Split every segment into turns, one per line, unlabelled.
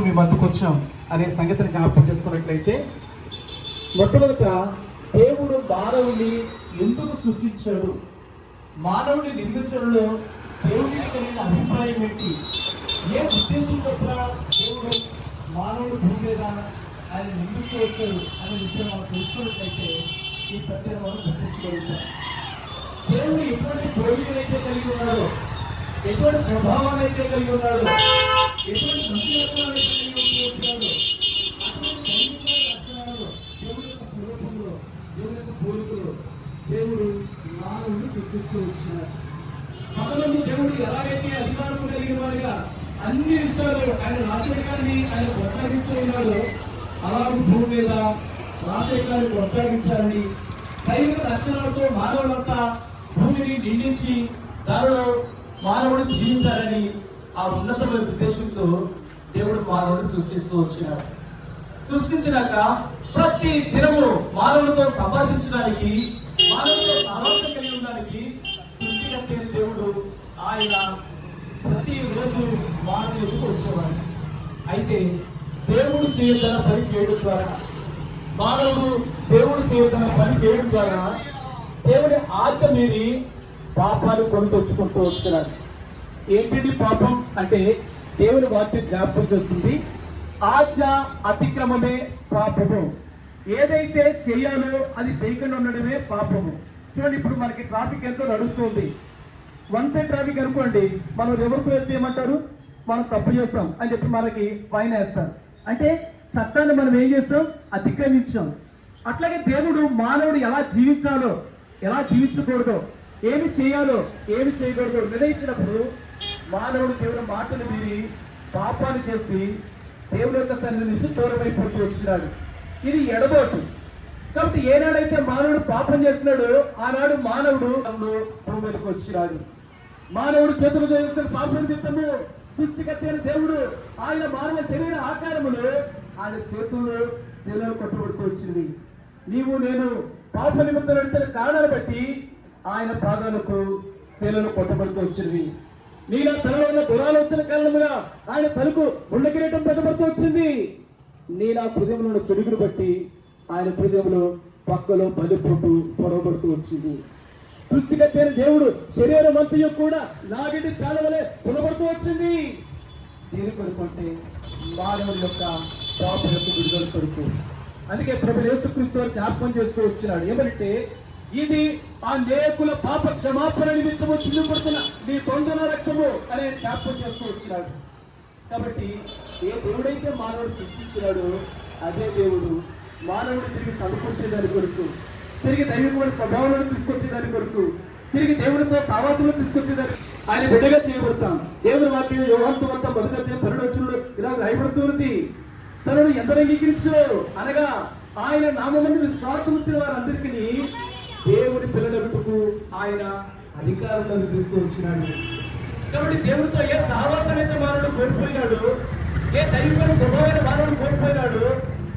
మీ మధ్యకు వచ్చాం అనే సంగతిని జ్ఞాపకం చేసుకున్నట్లయితే మొట్టమొదట దేవుడు మానవుని ఎందుకు సృష్టించాడు? మానవుని నిర్మించడంలో దేవుడికి కలిగిన అభిప్రాయం ఏంటి? ఏ ఉద్దేశం చొప్పున దేవుడు మానవుడు భూమి మీద ఆయన ఎందుకు అనే విషయం మనం తెలుసుకున్నట్లయితే ఈ సత్యం మనం గుర్తించగలుగుతాం దేవుడు ఎటువంటి అయితే కలిగి ఉన్నాడో ఎటువంటి స్వభావాన్ని అయితే కలిగి ఉన్నాడో దేవుడు మానవుని సృష్టిస్తూ వచ్చినాడు మనలను దేవుడు ఎలాగైతే అధికారం కలిగిన వారిగా అన్ని ఇష్టాలు ఆయన రాచరికాన్ని ఆయన కొనసాగిస్తూ ఉన్నాడు అలాగే భూమి మీద రాచరికాన్ని కొనసాగించాలని దైవిక లక్షణాలతో మానవులంతా భూమిని నిండించి దానిలో మానవుడు జీవించాలని ఆ ఉన్నతమైన ఉద్దేశంతో దేవుడు మానవుని సృష్టిస్తూ వచ్చినాడు. సృష్టించినాక ప్రతి దినము మానవులతో సంభాషించడానికి మానవులతో సహవాసం కలిగి ఉండడానికి సృష్టికర్త దేవుడు? ఆయన ప్రతి రోజు మానవుని ఎదుగు వచ్చేవాడు. అయితే దేవుడు చేయగల పని చేయడం ద్వారా మానవుడు దేవుడు చేయగల పని చేయడం ద్వారా దేవుడి ఆజ్ఞ మీది పాపాలు కొని తెచ్చుకుంటూ వచ్చినాడు. ఏంటిది పాపం అంటే దేవుని వాక్యం జ్ఞాపకం చేస్తుంది? ఆజ్ఞ అతిక్రమమే పాపము. ఏదైతే చేయాలో అది చేయకుండా ఉండడమే పాపము. చూడండి ఇప్పుడు మనకి ట్రాఫిక్ ఎంతో నడుస్తుంది. వన్ సైడ్ ట్రాఫిక్ అనుకోండి మనం రివర్స్ వెళ్తే ఏమంటారు? మనం తప్పు చేస్తాం అని చెప్పి మనకి ఫైన్ వేస్తారు. అంటే చట్టాన్ని మనం ఏం చేస్తాం? అతిక్రమించాం. అట్లాగే దేవుడు మానవుడు ఎలా జీవించాలో ఎలా జీవించకూడదో ఏమి చేయాలో ఏమి చేయకూడదో నిర్ణయించినప్పుడు మానవుడు కేవలం మాటలు విని పాపాలు చేసి దేవుని యొక్క సన్నిధి నుంచి దూరమైపోతూ వచ్చినాడు. ఇది ఎడబోటు. కాబట్టి ఏనాడైతే మానవుడు పాపం చేస్తున్నాడో ఆనాడు మానవుడు భూమికి వచ్చినాడు. మానవుడు చేతులు చేసిన పాపం చిత్తము సృష్టికర్త దేవుడు ఆయన మానవ శరీర ఆకారములు ఆయన చేతులు శిలలో కొట్టుబడుతూ వచ్చింది. నీవు నేను పాప నిమిత్తం నడిచిన కారణాలు బట్టి ఆయన పాదాలకు శిలలో కొట్టబడుతూ వచ్చింది నీలా తనలో ఉన్న దురాలోచన కారణముగా ఆయన తలకు ముళ్ళ కిరీటం పెట్టబడుతూ వచ్చింది. నీ నా హృదయంలో ఉన్న చెడుగును బట్టి ఆయన హృదయంలో పక్కలో బలిపోటు పొడవబడుతూ వచ్చింది. సృష్టికర్త దేవుడు శరీరం అంతయు కూడా నాగిటి చాలవలే పొడబడుతూ వచ్చింది. దీని కొరకు అంటే మానవుడి యొక్క పాప యొక్క విడుదల కొరకు. అందుకే ప్రభు యేసుక్రీస్తు జ్ఞాపకం చేస్తూ వచ్చినాడు. ఏమంటే ఇది ఆ నేకుల పాప క్షమాపణ నిమిత్తము చిల్లుపడుతున్న నీ తొందర రక్తము అనే జ్ఞాపకం చేస్తూ వచ్చినాడు. కాబట్టి ఏ దేవుడైతే మానవుడు సృష్టించినాడో అదే దేవుడు మానవుడు తిరిగి సమకూర్చేదాని కొరకు తిరిగి దైవికమైన స్వభావాలను తీసుకొచ్చేదాని కొరకు తిరిగి దేవుడితో సావాసులు తీసుకొచ్చేదాని ఆయన బిడ్డగా చేయబడతాం. దేవుని వాక్యం యోగంతో మొత్తం మొదటి పరిణొచ్చుడు ఇలా రాయబడుతున్నది తనను ఎంత అంగీకరించు అనగా ఆయన నామని విశ్వాసం వచ్చిన వారందరికీ దేవుని పిల్లలకు ఆయన అధికారంలో తీసుకు వచ్చినాడు కాబట్టి దేవుడితో ఏ సహవాసాన్ని మానవుడు కోల్పోయినాడు ఏ దైవికమైన స్వభావాన్ని మానవుడు కోల్పోయినాడు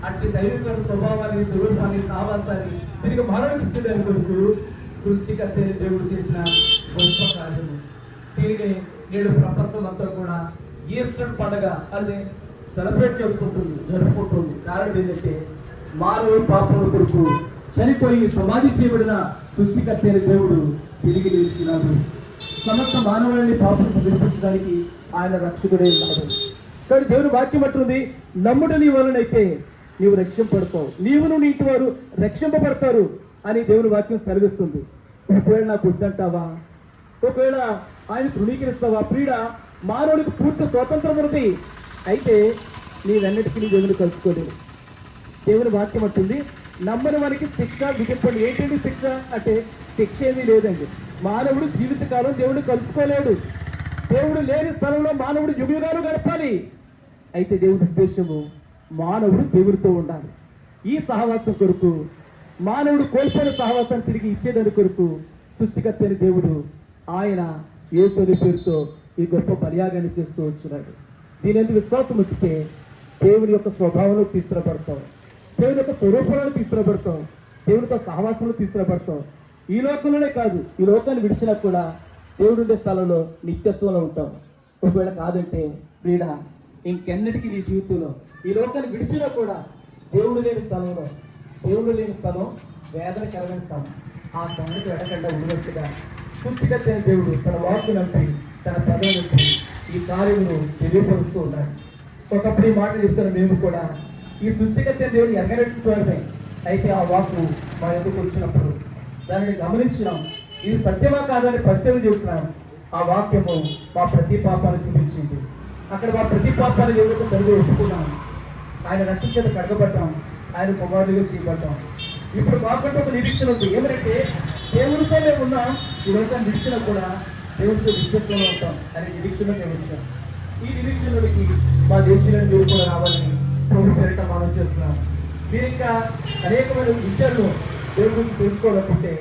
అట్టి దైవిక స్వభావాన్ని స్వరూపాన్ని సావాసాన్ని తిరిగి మానవుడికి ఇచ్చేదాని కొరకు సృష్టికర్త దేవుడు చేసిన గొప్ప కార్యము. తిరిగి నేడు ప్రపంచం అంతా కూడా ఈస్టర్ పండగ అది సెలబ్రేట్ చేసుకుంటుంది జరుపుకుంటుంది. కారణం ఏంటంటే మానవుడు పాపం కొరకు చనిపోయి సమాధి చేయబడిన సృష్టికర్త అయిన దేవుడు తిరిగి నిలిచినాడు సమస్త మానవులని పాపం విడిపించడానికి ఆయన రక్షకుడే ఉన్నాడు. కానీ దేవుని వాక్యం అంటుంది నమ్ముడు నీ వలనైతే నీవు రక్షింపడతావు నీవును నీటి వారు రక్షింపబడతారు అని దేవుని వాక్యం సెలవిస్తుంది. ఒకవేళ నాకు వద్దంటావా? ఒకవేళ ఆయన తృణీకరిస్తావా? ప్రీడ మానవుడికి పూర్తి స్వాతంత్రం ఉంది. అయితే నీవెన్నటికీ నీ దేవుని కలుసుకోలేవు. దేవుని వాక్యం అంటుంది నమ్మని వారికి శిక్ష విధింపండి. ఏంటండి శిక్ష? అంటే శిక్ష ఏమీ లేదండి. మానవుడు జీవితకాలం దేవుడు కలుపుకోలేడు దేవుడు లేని స్థలంలో మానవుడు యుగయుగాలు గడపాలి. అయితే దేవుడి ఉద్దేశము మానవుడు దేవుడితో ఉండాలి. ఈ సహవాసం కొరకు మానవుడు కోల్పోయిన సహవాసాన్ని తిరిగి ఇచ్చేదాని కొరకు సృష్టికర్త అయిన దేవుడు ఆయన యేసుని పేరుతో ఈ గొప్ప బలియాగాన్ని చేస్తూ వచ్చినాడు. దీని ఎందుకు విశ్వాసం వచ్చితే దేవుని యొక్క స్వభావంలో తీసుకురాబడతాం. దేవుని యొక్క స్వరూపంలో తీసుకురాబడతాం. దేవునితో సహవాసంలో తీసుకురాబడతాం. ఈ లోకంలోనే కాదు ఈ లోకాన్ని విడిచినా కూడా దేవుడు ఉండే స్థలంలో నిత్యత్వంలో ఉంటాం. ఒకవేళ కాదంటే క్రీడ ఇంకెన్నటికీ నీ జీవితంలో ఈ లోకాన్ని విడిచినా కూడా దేవుడు లేని స్థలంలో దేవుడు లేని స్థలం వేదనకరమైన స్థలం. ఆ స్థానానికి వెళ్ళకుండా ఉండవచ్చుగా. సృష్టికర్త దేవుడు తన వాక్కు నంపి తన పదవి ఈ కార్యమును తెలియపరుస్తూ ఉన్నాడు. ఒకప్పుడు ఈ మాట చెప్తున్న మేము కూడా ఈ సృష్టికర్త దేవుడు ఎరగనట్టుకోవడమే అయితే ఆ వాక్కు మా ఎందుకు వచ్చినప్పుడు? దానిని గమనించినాం. ఇది సత్యమా కాదని పరిచయం చేసినాం ఆ వాక్యము మా ప్రతి పాపాన్ని చూపించింది. అక్కడ మా ప్రతి పాపాన్ని దేవుడికి తల్లి ఒప్పుకున్నాం. ఆయన రక్షించేత కడగబడ్డాం. ఆయన కుమారుడిగా చేయబడ్డాం. ఇప్పుడు మాకంటే ఒక నిరీక్షణ ఉంది. ఏమంటే దేవుడితో మేము ఉన్నాం. ఈ రోజు నిరీక్షణ కూడా దేవుడితో విశ్వత్వంలో ఉంటాం అనే నిరీక్షణ మేము వచ్చాం ఈ నిరీక్షణకి మా దేశంలో మీరు కూడా రావాలని ప్రభు పేరిట మనం చేస్తున్నాం. మీరు ఇంకా అనేకమైన విషయాలు దేవుడి గురించి తెలుసుకోవాలనుకుంటే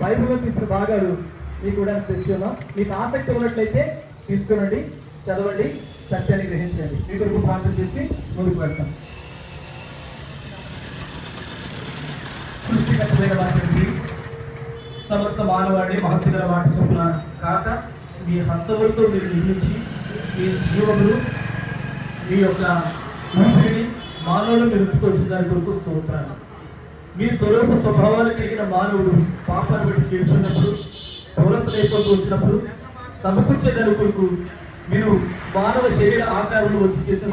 బైబిల్లో తీసిన భాగాలు మీకు కూడా తెచ్చి మీకు ఆసక్తి ఉన్నట్లయితే తీసుకునండి చదవండి సత్యాన్ని గ్రహించండి. మీ కొరకు ప్రార్థన చేసి ముందుకు వెళ్తాం. సృష్టికర్తమైన వాటిని సమస్త మానవాడి మహత్తుగల మాట చొప్పున కాక మీ హస్తవులతో మీరు నిర్మించి మీ జీవములు మీ యొక్క ఊపిరి మానవులు మీరు దాని కొరకు స్తోత్రాలు. మీ స్వరూప స్వభావాలు కలిగిన మానవుడు పాపాన్ని బట్టి చేస్తున్నప్పుడు పౌరసైపోతూ వచ్చినప్పుడు సమకూర్చే దాని కొరకు మీరు మానవ శరీర ఆకారంలో వచ్చి చేసిన